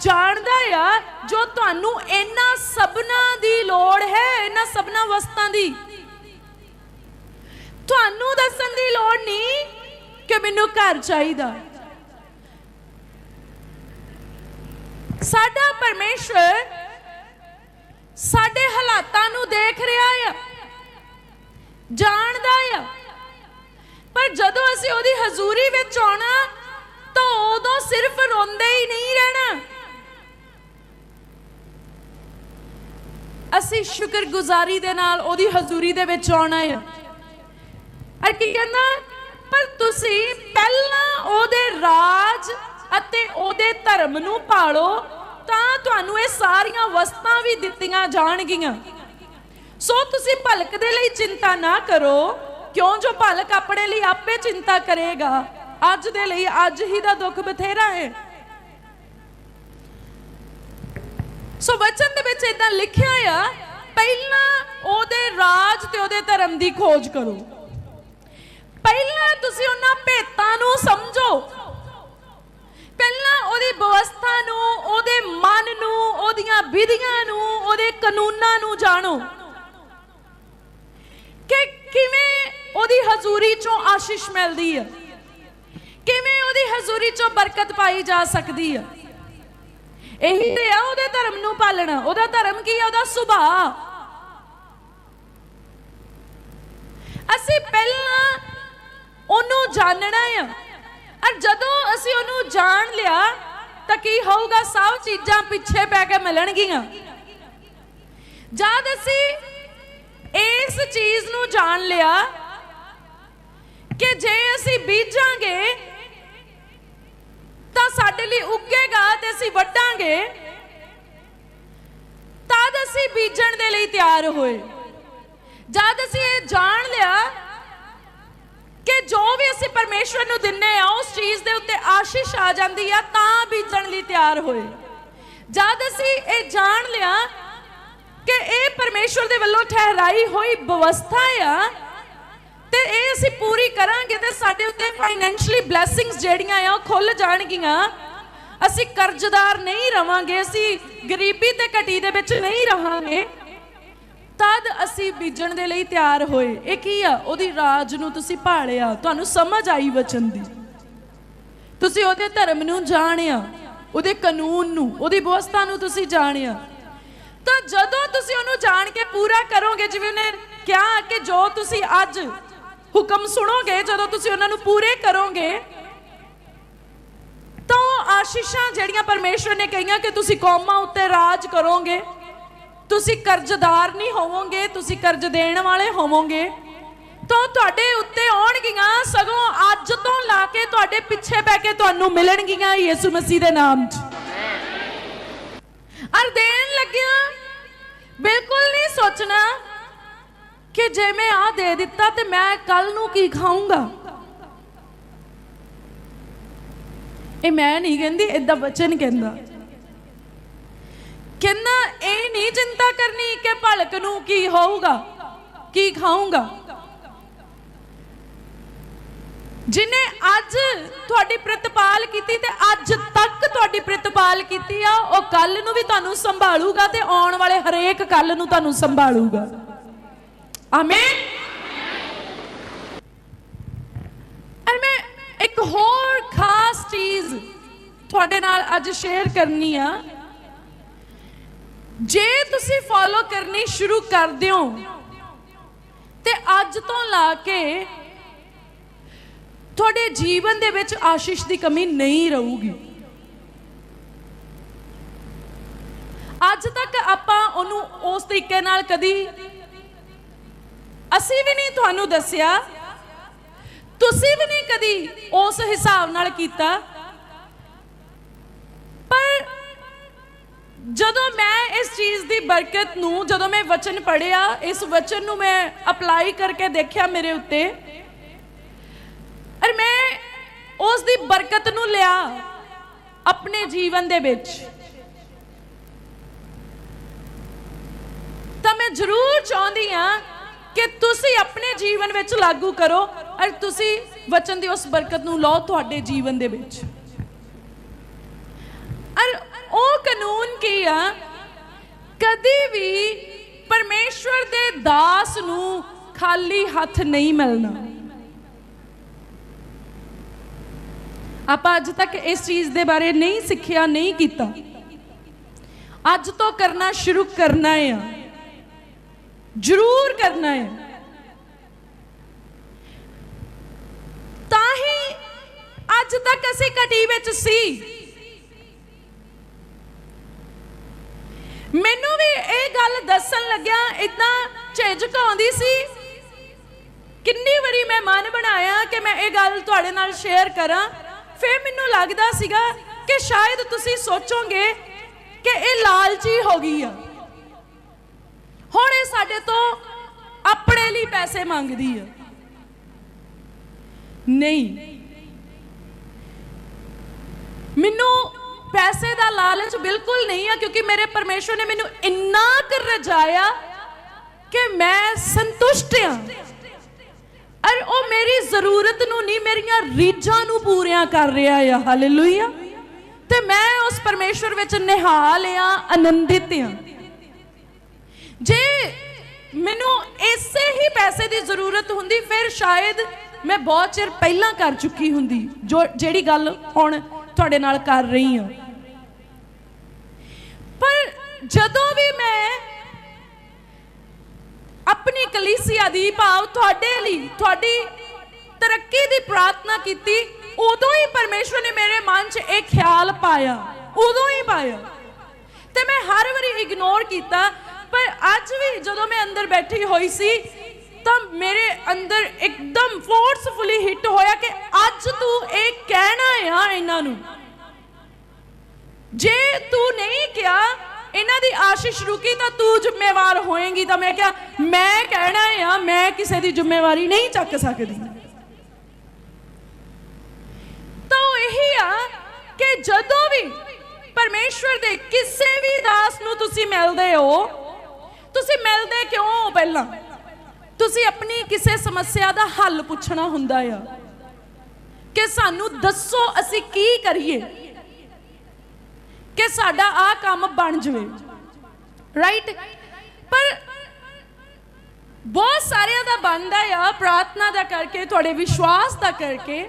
ਜਾਣਦਾ ਆ ਜੋ ਤੁਹਾਨੂੰ ਇਹਨਾਂ ਸਭਨਾ ਦੀ ਲੋੜ ਹੈ, ਇਹਨਾਂ ਸਭਨਾ ਵਸਤਾਂ ਦੀ। ਤੁਹਾਨੂੰ ਦੱਸਣ ਦੀ ਲੋੜ ਨਹੀਂ ਕਿ ਮੈਨੂੰ ਘਰ ਚਾਹੀਦਾ। ਸਾਡਾ ਪਰਮੇਸ਼ਵਰ ਸਾਡੇ ਹਾਲਾਤਾਂ ਨੂੰ ਦੇਖ ਰਿਹਾ ਆ, ਜਾਣਦਾ ਆ। ਪਰ ਜਦੋਂ ਅਸੀਂ ਉਹਦੀ ਹਜ਼ੂਰੀ ਵਿੱਚ ਆਉਣਾ, ਤਾਂ ਉਦੋਂ ਸਿਰਫ ਰੋਂਦੇ ਹੀ ਨਹੀਂ ਰਹਿਣਾ। ਅਸੀਂ ਸ਼ੁਕਰਗੁਜ਼ਾਰੀ ਦੇ ਨਾਲ ਉਹਦੀ ਹਜ਼ੂਰੀ ਦੇ ਵਿੱਚ ਆਉਣਾ ਹੈ। ਅਰ ਕੀ ਕਹਿੰਦਾ? ਪਰ ਤੁਸੀਂ ਪਹਿਲਾਂ ਉਹਦੇ ਰਾਜ ਅਤੇ ਉਹਦੇ ਧਰਮ ਨੂੰ ਪਾਲੋ ਤਾਂ ਤੁਹਾਨੂੰ ਇਹ ਸਾਰੀਆਂ ਵਸਤਾਂ ਵੀ ਦਿੱਤੀਆਂ ਜਾਣਗੀਆਂ। ਸੋ ਤੁਸੀਂ ਭਲਕ ਦੇ ਲਈ ਚਿੰਤਾ ਨਾ ਕਰੋ, ਕਿਉਂ ਜੋ ਭਲਕ ਆਪਣੇ ਲਈ ਆਪੇ ਚਿੰਤਾ ਕਰੇਗਾ। ਅੱਜ ਦੇ ਲਈ ਅੱਜ ਹੀ ਦਾ ਦੁੱਖ ਬਥੇਰਾ ਹੈ। ਸੋ ਵਚਨ ਦੇ ਵਿੱਚ ਇਦਾਂ ਲਿਖਿਆ ਆ, ਪਹਿਲਾਂ ਉਹਦੇ ਰਾਜ ਤੇ ਉਹਦੇ ਧਰਮ ਦੀ ਖੋਜ ਕਰੋ। ਪਹਿਲਾਂ ਤੁਸੀਂ ਉਹਨਾਂ ਭੇਤਾਂ ਨੂੰ ਸਮਝੋ। ਪਹਿਲਾਂ ਉਹਦੀ ਵਿਵਸਥਾ ਨੂੰ, ਉਹਦੇ ਮਨ ਨੂੰ, ਉਹਦੀਆਂ ਵਿਧੀਆਂ ਨੂੰ, ਉਹਦੇ ਕਾਨੂੰਨਾਂ ਨੂੰ ਜਾਣੋ। ਕਿ ਕਿਵੇਂ ਉਹਦੀ ਹਜ਼ੂਰੀ ਚੋਂ ਆਸ਼ੀਸ਼ ਮਿਲਦੀ ਹੈ ਕਿਵੇਂ ਉਹਦੀ ਹਜ਼ੂਰੀ ਚੋਂ ਬਰਕਤ ਪਾਈ ਜਾ ਸਕਦੀ ਹੈ ਇਹੀ ਤੇ ਆ ਉਹਦੇ ਧਰਮ ਨੂੰ ਪਾਲਣਾ। ਉਹਦਾ ਧਰਮ ਕੀ ਹੈ ਉਹਦਾ ਸੁਭਾਅ। ਅਸੀਂ ਪਹਿਲਾਂ ਉਹਨੂੰ ਜਾਣਨਾ ਆ। ਔਰ ਜਦੋਂ ਅਸੀਂ ਉਹਨੂੰ ਜਾਣ ਲਿਆ, ਤਾਂ ਕੀ ਹੋਊਗਾ? ਸਭ ਚੀਜ਼ਾਂ ਪਿੱਛੇ ਪੈ ਕੇ ਮਿਲਣਗੀਆਂ। ਜਦ ਅਸੀਂ ਇਸ ਚੀਜ਼ ਨੂੰ ਜਾਣ ਲਿਆ ਕਿ ਜੇ ਅਸੀਂ ਬੀਜਾਂਗੇ ਤਾਂ ਸਾਡੇ ਲਈ ਉੱਗੇਗਾ ਤੇ ਅਸੀਂ ਵੱਢਾਂਗੇ। ਤਦ ਅਸੀਂ ਬੀਜਣ ਦੇ ਲਈ ਤਿਆਰ ਹੋਏ। ਜਦ ਅਸੀਂ ਇਹ ਜਾਣ ਲਿਆ ਕਿ ਜੋ ਵੀ ਅਸੀਂ ਪਰਮੇਸ਼ਵਰ ਨੂੰ ਦਿੰਨੇ ਆ, ਉਸ ਚੀਜ਼ ਦੇ ਉੱਤੇ ਆਸ਼ੀਸ਼ ਆ ਜਾਂਦੀ ਆ, ਤਾਂ ਬੀਜਣ ਲਈ ਤਿਆਰ ਹੋਏ। ਜਦ ਅਸੀਂ ਇਹ ਜਾਣ ਲਿਆ ਕਿ ਇਹ ਪਰਮੇਸ਼ਵਰ ਦੇ ਵੱਲੋਂ ਠਹਿਰਾਈ ਹੋਈ ਵਿਵਸਥਾ ਆ ਤੇ ਇਹ ਅਸੀਂ ਪੂਰੀ ਕਰਾਂਗੇ ਤੇ ਸਾਡੇ ਉੱਤੇ ਫਾਈਨੈਂਸ਼ੀਅਲੀ ਬਲੇਸਿੰਗਸ ਜਿਹੜੀਆਂ ਆ ਉਹ ਖੁੱਲ ਜਾਣਗੀਆਂ। ਅਸੀਂ ਕਰਜ਼ਦਾਰ ਨਹੀਂ ਰਵਾਂਗੇ, ਅਸੀਂ ਗਰੀਬੀ ਤੇ ਘਟੀ ਦੇ ਵਿੱਚ ਨਹੀਂ ਰਹਾਂਗੇ। ਤਦ ਅਸੀਂ ਬੀਜਣ ਦੇ ਲਈ ਤਿਆਰ ਹੋਏ। ਇਹ ਕੀ ਆ? ਉਹਦੀ ਰਾਜ ਨੂੰ ਤੁਸੀਂ ਭਾਲਿਆ। ਤੁਹਾਨੂੰ ਸਮਝ ਆਈ ਵਚਨ ਦੀ। ਤੁਸੀਂ ਉਹਦੇ ਧਰਮ ਨੂੰ ਜਾਣਿਆ, ਉਹਦੇ ਕਾਨੂੰਨ ਨੂੰ, ਉਹਦੀ ਵਿਵਸਥਾ ਨੂੰ ਤੁਸੀਂ ਜਾਣਿਆ। ਤਾਂ ਜਦੋਂ ਤੁਸੀਂ ਉਹਨੂੰ ਜਾਣ ਕੇ ਪੂਰਾ ਕਰੋਗੇ, ਜਿਵੇਂ ਉਹਨੇ ਕਿਹਾ ਕਿ ਜੋ ਤੁਸੀਂ ਅੱਜ ਹੁਕਮ ਸੁਣੋਗੇ, ਜਦੋਂ ਤੁਸੀਂ ਉਹਨਾਂ ਨੂੰ ਪੂਰੇ ਕਰੋਗੇ, ਤਾਂ ਆਸ਼ੀਸ਼ਾਂ ਜਿਹੜੀਆਂ ਪਰਮੇਸ਼ਵਰ ਨੇ ਕਹੀਆਂ ਕਿ ਤੁਸੀਂ ਕੌਮਾਂ ਉੱਤੇ ਰਾਜ ਕਰੋਗੇ, ਤੁਸੀਂ ਕਰਜ਼ਦਾਰ ਨਹੀਂ ਹੋਵੋਗੇ, ਤੁਸੀਂ ਕਰਜ਼ ਦੇਣ ਵਾਲੇ ਹੋਵੋਗੇ, ਤਾਂ ਤੁਹਾਡੇ ਉੱਤੇ ਆਉਣਗੀਆਂ, ਸਗੋਂ ਅੱਜ ਤੋਂ ਲਾ ਕੇ ਤੁਹਾਡੇ ਪਿੱਛੇ ਪੈ ਕੇ ਤੁਹਾਨੂੰ ਮਿਲਣਗੀਆਂ ਯਿਸੂ ਮਸੀਹ ਦੇ ਨਾਮ 'ਚ। ਅਰ ਦੇਣ ਲੱਗਿਆ, ਬਿਲਕੁਲ ਨਹੀਂ ਸੋਚਣਾ ਕਿ ਜੇ ਮੈਂ ਆ ਦੇ ਦਿੱਤਾ ਤੇ ਮੈਂ ਕੱਲ ਨੂੰ ਕੀ ਖਾਊਂਗਾ? ਇਹ ਮੈਂ ਨਹੀਂ ਕਹਿੰਦੀ ਇਦਾਂ ਬਚਨ ਕਹਿੰਦਾ। ਕਹਿੰਦਾ, ਇਹ ਨਹੀਂ ਚਿੰਤਾ ਕਰਨੀ ਕਿ ਭਲਕ ਨੂੰ ਕੀ ਹੋਊਗਾ, ਕੀ ਖਾਊਂਗਾ। ਜਿਨੇ ਅੱਜ ਤੁਹਾਡੀ ਪ੍ਰਤਪਾਲ ਕੀਤੀ ਤੇ ਅੱਜ ਤੱਕ ਤੁਹਾਡੀ ਪ੍ਰਤਪਾਲ ਕੀਤੀ ਆ, ਉਹ ਕੱਲ ਨੂੰ ਵੀ ਤੁਹਾਨੂੰ ਸੰਭਾਲੂਗਾ ਤੇ ਆਉਣ ਵਾਲੇ ਹਰੇਕ ਕੱਲ ਨੂੰ ਤੁਹਾਨੂੰ ਸੰਭਾਲੂਗਾ। ਆਮੀਨ ਅਰ ਮੈਂ ਇੱਕ ਹੋਰ ਖਾਸ ਚੀਜ਼ ਤੁਹਾਡੇ ਨਾਲ ਅੱਜ ਸ਼ੇਅਰ ਕਰਨੀ ਆ। ਜੇ ਤੁਸੀਂ ਫੋਲੋ ਕਰਨੀ ਸ਼ੁਰੂ ਕਰ ਦਿਓ ਤੇ ਅੱਜ ਤੋਂ ਲਾ ਕੇ ਤੁਹਾਡੇ ਜੀਵਨ ਦੇ ਵਿੱਚ ਆਸ਼ੀਸ਼ ਦੀ ਕਮੀ ਨਹੀਂ ਰਹੂਗੀ। ਅੱਜ ਤੱਕ ਆਪਾਂ ਉਹਨੂੰ ਉਸ ਤਰੀਕੇ ਨਾਲ ਕਦੀ ਅਸੀਂ ਵੀ ਨਹੀਂ ਤੁਹਾਨੂੰ ਦੱਸਿਆ। ਤੁਸੀਂ ਵੀ ਨਹੀਂ ਕਦੀ ਉਸ ਹਿਸਾਬ ਨਾਲ ਕੀਤਾ। ਪਰ ਜਦੋਂ ਮੈਂ ਇਸ ਚੀਜ਼ ਦੀ ਬਰਕਤ ਨੂੰ, ਜਦੋਂ ਮੈਂ ਵਚਨ ਪੜਿਆ ਇਸ ਵਚਨ ਨੂੰ ਮੈਂ ਅਪਲਾਈ ਕਰਕੇ ਦੇਖਿਆ ਮੇਰੇ ਉੱਤੇ। ਔਰ ਮੈਂ ਉਸ ਦੀ ਬਰਕਤ ਨੂੰ ਲਿਆ ਆਪਣੇ ਜੀਵਨ ਦੇ ਵਿੱਚ। ਤਾਂ ਮੈਂ ਜ਼ਰੂਰ ਚਾਹੁੰਦੀ ਆ ਕਿ ਤੁਸੀਂ ਆਪਣੇ ਜੀਵਨ ਵਿੱਚ ਲਾਗੂ ਕਰੋ ਔਰ ਤੁਸੀਂ ਵਚਨ ਦੀ ਉਸ ਬਰਕਤ ਨੂੰ ਲਓ ਤੁਹਾਡੇ ਜੀਵਨ ਦੇ ਵਿੱਚ। ਔਰ ਉਹ ਕਾਨੂੰਨ ਕੀ ਆ? ਕਦੀ ਵੀ ਪਰਮੇਸ਼ਵਰ ਦੇ ਦਾਸ ਨੂੰ ਖਾਲੀ ਹੱਥ ਨਹੀਂ ਮਿਲਣਾ। ਆਪਾਂ ਅੱਜ ਤੱਕ ਇਸ ਚੀਜ਼ ਦੇ ਬਾਰੇ ਨਹੀਂ ਸਿੱਖਿਆ, ਨਹੀਂ ਕੀਤਾ। ਅੱਜ ਤੋਂ ਕਰਨਾ ਸ਼ੁਰੂ ਕਰਨਾ ਹੈ ਜ਼ਰੂਰ ਕਰਨਾ ਹੈ। ਤਾਂ ਹੀ ਅੱਜ ਤੱਕ ਅਸੀਂ ਘਟੀ ਵਿੱਚ ਸੀ। ਮੈਨੂੰ ਵੀ ਇਹ ਗੱਲ ਦੱਸਣ ਲੱਗਿਆ ਇਦਾਂ ਝਿਜਕ ਆਉਂਦੀ ਸੀ। ਕਿੰਨੀ ਵਾਰੀ ਮੈਂ ਮਨ ਬਣਾਇਆ ਕਿ ਮੈਂ ਇਹ ਗੱਲ ਤੁਹਾਡੇ ਨਾਲ ਸ਼ੇਅਰ ਕਰਾਂ। ਫਿਰ ਮੈਨੂੰ ਲੱਗਦਾ ਸੀਗਾ ਕਿ ਸ਼ਾਇਦ ਤੁਸੀਂ ਸੋਚੋਗੇ ਕਿ ਇਹ ਲਾਲਚੀ ਹੋ ਗਈ ਆ। ਹੁਣ ਇਹ ਸਾਡੇ ਤੋਂ ਆਪਣੇ ਲਈ ਪੈਸੇ ਮੰਗਦੀ ਆ। ਨਹੀਂ। ਮੈਨੂੰ ਪੈਸੇ ਦਾ ਲਾਲਚ ਬਿਲਕੁਲ ਨਹੀਂ ਆ, ਕਿਉਂਕਿ ਮੇਰੇ ਪਰਮੇਸ਼ਵਰ ਨੇ ਮੈਨੂੰ ਇੰਨਾ ਕਰ ਰਜਾਇਆ ਕਿ ਮੈਂ ਸੰਤੁਸ਼ਟ ਆ। ਔਰ ਉਹ ਮੇਰੀ ਜ਼ਰੂਰਤ ਨੂੰ ਨਹੀਂ, ਮੇਰੀਆਂ ਰੀਝਾਂ ਨੂੰ ਪੂਰੀਆਂ ਕਰ ਰਿਹਾ ਆ। ਹਾਲੇਲੂਇਆ ਤੇ ਮੈਂ ਉਸ ਪਰਮੇਸ਼ਵਰ ਵਿੱਚ ਨਿਹਾਲ ਆ, ਆਨੰਦਿਤ ਆ। ਜੇ ਮੈਨੂੰ ਇਸੇ ਹੀ ਪੈਸੇ ਦੀ ਜ਼ਰੂਰਤ ਹੁੰਦੀ, ਫਿਰ ਸ਼ਾਇਦ ਮੈਂ ਬਹੁਤ ਚਿਰ ਪਹਿਲਾਂ ਕਰ ਚੁੱਕੀ ਹੁੰਦੀ, ਜੋ ਜਿਹੜੀ ਗੱਲ ਹੁਣ ਤੁਹਾਡੇ ਨਾਲ ਕਰ ਰਹੀ ਹਾਂ। ਪਰ ਜਦੋਂ ਵੀ ਮੈਂ ਆਪਣੀ ਕਲੀਸਿਆ ਦੀ ਭਾਵ ਤੁਹਾਡੇ ਲਈ, ਤੁਹਾਡੀ ਤਰੱਕੀ ਦੀ ਪ੍ਰਾਰਥਨਾ ਕੀਤੀ, ਉਦੋਂ ਹੀ ਪਰਮੇਸ਼ਵਰ ਨੇ ਮੇਰੇ ਮਨ 'ਚ ਇਹ ਖਿਆਲ ਪਾਇਆ, ਉਦੋਂ ਹੀ ਪਾਇਆ। ਤੇ ਮੈਂ ਹਰ ਵਾਰੀ ਇਗਨੋਰ ਕੀਤਾ ਪਰ ਅੱਜ ਵੀ ਜਦੋਂ ਮੈਂ ਅੰਦਰ ਬੈਠੀ ਹੋਈ ਸੀ, ਤਾਂ ਮੇਰੇ ਅੰਦਰ ਇੱਕਦਮ ਫੋਰਸਫੁਲੀ ਹਿੱਟ ਹੋਇਆ ਕਿ ਅੱਜ ਤੂੰ ਇਹ ਕਹਿਣਾ ਆ ਇਹਨਾਂ ਨੂੰ। ਜੇ ਤੂੰ ਨਹੀਂ ਕਿਹਾ ਇਹਨਾਂ ਦੀ ਆਸ਼ੀਸ਼ ਰੁਕੀ, ਤਾਂ ਤੂੰ ਜ਼ਿੰਮੇਵਾਰ ਹੋਏਗੀ। ਤਾਂ ਮੈਂ ਕਿਹਾ, ਮੈਂ ਕਹਿਣਾ ਆ, ਮੈਂ ਕਿਸੇ ਦੀ ਜ਼ਿੰਮੇਵਾਰੀ ਨਹੀਂ ਚੱਕ ਸਕਦੀ। ਤਾਂ ਉਹ ਇਹੀ ਆ ਕਿ ਜਦੋਂ ਵੀ ਪਰਮੇਸ਼ਵਰ ਦੇ ਕਿਸੇ ਵੀ ਦਾਸ ਨੂੰ ਤੁਸੀਂ ਮਿਲਦੇ ਹੋ ਤੁਸੀਂ ਮਿਲਦੇ ਕਿਉਂ ਹੋ ਪਹਿਲਾਂ? ਤੁਸੀਂ ਆਪਣੀ ਕਿਸੇ ਸਮੱਸਿਆ ਦਾ ਹੱਲ ਪੁੱਛਣਾ ਹੁੰਦਾ ਆ ਕਿ ਸਾਨੂੰ ਦੱਸੋ ਅਸੀਂ ਕੀ ਕਰੀਏ, ਕਿ ਸਾਡਾ ਆ ਕੰਮ ਬਣ ਜਵੇ। ਰਾਈਟ ਪਰ ਬਹੁਤ ਸਾਰਿਆਂ ਦਾ ਬਣਦਾ ਆ, ਪ੍ਰਾਰਥਨਾ ਦਾ ਕਰਕੇ, ਤੁਹਾਡੇ ਵਿਸ਼ਵਾਸ ਦਾ ਕਰਕੇ